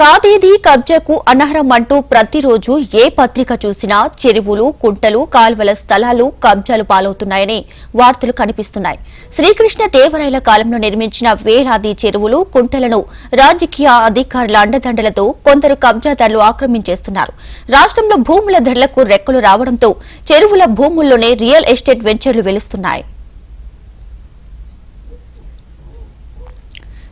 కాదేది కబ్జాకు అనర్హం అంటూ ప్రతిరోజు ఏ పత్రిక చూసినా చెరువులు కుంటలు కాల్వల స్థలాలు కబ్జాలు పాలవుతున్నాయని వార్తలు కనిపిస్తున్నాయి. శ్రీకృష్ణ దేవరాయల కాలంలో నిర్మించిన వేలాది చెరువులు కుంటలను రాజకీయ అధికారుల అండదండలతో కొందరు కబ్జాదారులు ఆక్రమించేస్తున్నారు. రాష్ట్రంలో భూముల ధరలకు రెక్కలు రావడంతో చెరువుల భూముల్లోనే రియల్ ఎస్టేట్ వెంచర్లు వెలుస్తున్నాయి.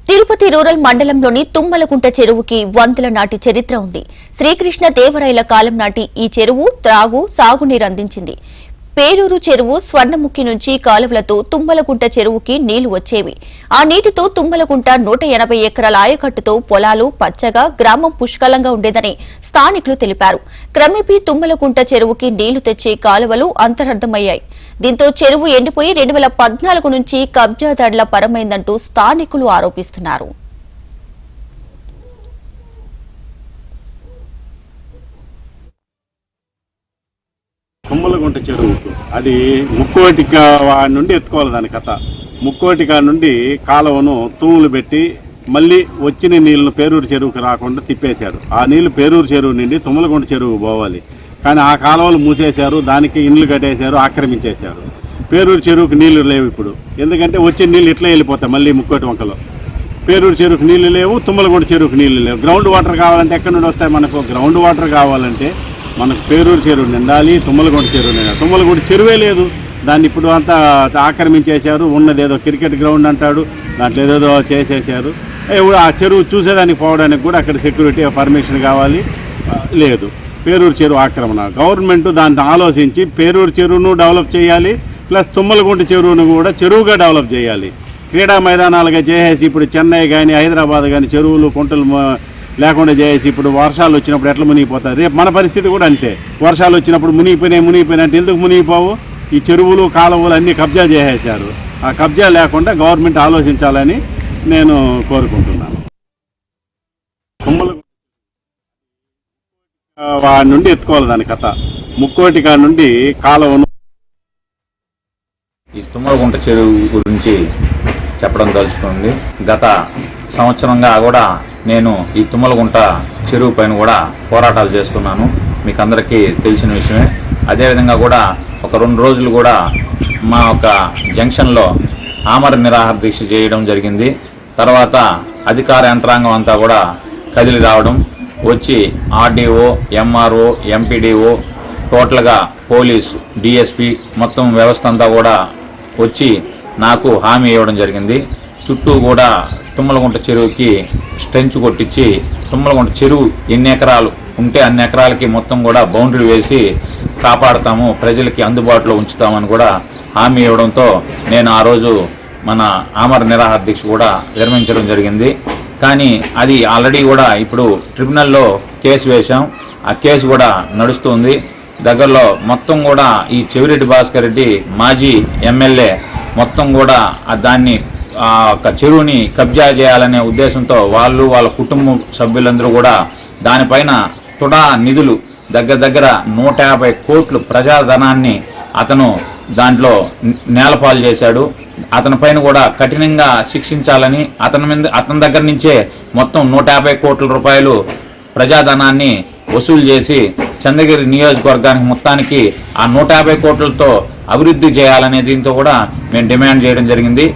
తిరుపతి రూరల్ మండలంలోని తుమ్మలకుంట చెరువుకి వందల నాటి చరిత్ర ఉంది. శ్రీకృష్ణ దేవరాయల కాలం నాటి ఈ చెరువు త్రాగు సాగునీరు అందించింది. పేరూరు చెరువు స్వర్ణముఖి నుంచి కాలువలతో తుమ్మలకుంట చెరువుకి నీళ్ళు వచ్చేవి. ఆ నీటితో తుమ్మలకుంట నూట ఎనభై ఎకరాల ఆయకట్టుతో పొలాలు పచ్చగా గ్రామం పుష్కలంగా ఉండేదని స్థానికులు తెలిపారు. క్రమేపీ తుమ్మలకుంట చెరువుకి నీళ్ళు తెచ్చే కాలువలు అంతరర్థమయ్యాయి. దీంతో చెరువు ఎండిపోయి రెండు వేల పద్నాలుగు నుంచి కబ్జాదారుల పరమైందంటూ స్థానికులు ఆరోపిస్తున్నారు. తుమ్మలగుంట చెరువు. అది ముక్కోటిక వాడి నుండి ఎత్తుకోవాలి దాని కథ. ముక్కోటిక నుండి కాలువను తూములు పెట్టి మళ్ళీ వచ్చిన నీళ్ళను పేరూరు చెరువుకి రాకుండా తిప్పేశారు. ఆ నీళ్ళు పేరూరు చెరువు నుండి తుమ్మలగుంట చెరువు పోవాలి. కానీ ఆ కాలువలు మూసేశారు దానికి ఇండ్లు కట్టేశారు ఆక్రమించేశారు. పేరూరు చెరువుకి నీళ్ళు లేవు ఇప్పుడు. ఎందుకంటే వచ్చిన నీళ్ళు ఇట్లా వెళ్ళిపోతాయి మళ్ళీ ముక్కోటి వంకలో. పేరూరు చెరువుకి నీళ్ళు లేవు తుమ్మలగూడ చెరువుకి నీళ్ళు లేవు. గ్రౌండ్ వాటర్ కావాలంటే ఎక్కడి నుండి వస్తాయి మనకు? గ్రౌండ్ వాటర్ కావాలంటే మనకు పేరూరు చెరువు నిండాలి తుమ్మలగూడ చెరువు నిండాలి. తుమ్మలగూడ చెరువే లేదు. దాన్ని ఇప్పుడు అంతా ఆక్రమించేశారు. ఉన్నది ఏదో క్రికెట్ గ్రౌండ్ అంటాడు. దాంట్లో ఏదేదో చేసేసారు ఇప్పుడు ఆ చెరువు చూసేదానికి పోవడానికి కూడా అక్కడ సెక్యూరిటీ పర్మిషన్ కావాలి. లేదు. పేరూరు చెరువు ఆక్రమణ. గవర్నమెంట్ దాన్ని ఆలోచించి పేరూరు చెరువును డెవలప్ చేయాలి. ప్లస్ తుమ్మలగుంట చెరువును కూడా చెరువుగా డెవలప్ చేయాలి. క్రీడా మైదానాలుగా చేసేసి ఇప్పుడు చెన్నై కానీ హైదరాబాద్ కానీ చెరువులు కుంటలు లేకుండా చేసి ఇప్పుడు వర్షాలు వచ్చినప్పుడు ఎట్లా మునిగిపోతారు? రేపు మన పరిస్థితి కూడా అంతే. వర్షాలు వచ్చినప్పుడు మునిగిపోయినాయి మునిగిపోయినాయి అంటే ఎందుకు మునిగిపోవు? ఈ చెరువులు కాలువలు అన్నీ కబ్జా చేసేశారు. ఆ కబ్జా లేకుండా గవర్నమెంట్ ఆలోచించాలని నేను కోరుకుంటున్నాను. తుమ్మల వాడి నుండి ఎత్తుకోవాలి దాని కథ. ముక్కోటికా నుండి కాలువను ఈ తుమ్మలగుంట చెరువు గురించి చెప్పడం తలుచుకుంది. గత సంవత్సరంగా కూడా నేను ఈ తుమ్మలగుంట చెరువు పైన కూడా పోరాటాలు చేస్తున్నాను. మీకు అందరికీ తెలిసిన విషయమే. అదేవిధంగా కూడా ఒక రెండు రోజులు కూడా మా ఒక జంక్షన్లో ఆమర నిరాహార దీక్ష చేయడం జరిగింది. తర్వాత అధికార యంత్రాంగం అంతా కూడా కదిలి రావడం. వచ్చి ఆర్డీఓ ఎంఆర్ఓ ఎంపీడీఓ టోటల్గా పోలీసు డిఎస్పి మొత్తం వ్యవస్థ అంతా కూడా వచ్చి నాకు హామీ ఇవ్వడం జరిగింది. చుట్టూ కూడా తుమ్మలగుంట చెరువుకి స్ట్రెంచ్ కొట్టించి తుమ్మలగుంట చెరువు ఎన్ని ఎకరాలు ఉంటే అన్ని ఎకరాలకి మొత్తం కూడా బౌండరీ వేసి కాపాడతాము ప్రజలకి అందుబాటులో ఉంచుతామని కూడా హామీ ఇవ్వడంతో నేను ఆ రోజు మన ఆమర నిరాహార దీక్ష కూడా విరమించడం జరిగింది. కానీ అది ఆల్రెడీ కూడా ఇప్పుడు ట్రిబ్యునల్లో కేసు వేశాం. ఆ కేసు కూడా నడుస్తుంది. దగ్గరలో మొత్తం కూడా ఈ చెవిరెడ్డి భాస్కర్ రెడ్డి మాజీ ఎమ్మెల్యే మొత్తం కూడా దాన్ని ఆ యొక్క చెరువుని కబ్జా చేయాలనే ఉద్దేశంతో వాళ్ళు వాళ్ళ కుటుంబ సభ్యులందరూ కూడా దానిపైన తుడా నిధులు దగ్గర దగ్గర నూట యాభై కోట్లు ప్రజాధనాన్ని అతను దాంట్లో నేలపాలు చేశాడు. అతని పైన కూడా కఠినంగా శిక్షించాలని అతని మీద అతని దగ్గర నుంచే మొత్తం నూట యాభై కోట్ల రూపాయలు ప్రజాధనాన్ని వసూలు చేసి చంద్రగిరి నియోజకవర్గానికి మొత్తానికి ఆ నూట యాభై కోట్లతో అభివృద్ధి చేయాలనే దీంతో కూడా మేము డిమాండ్ చేయడం జరిగింది.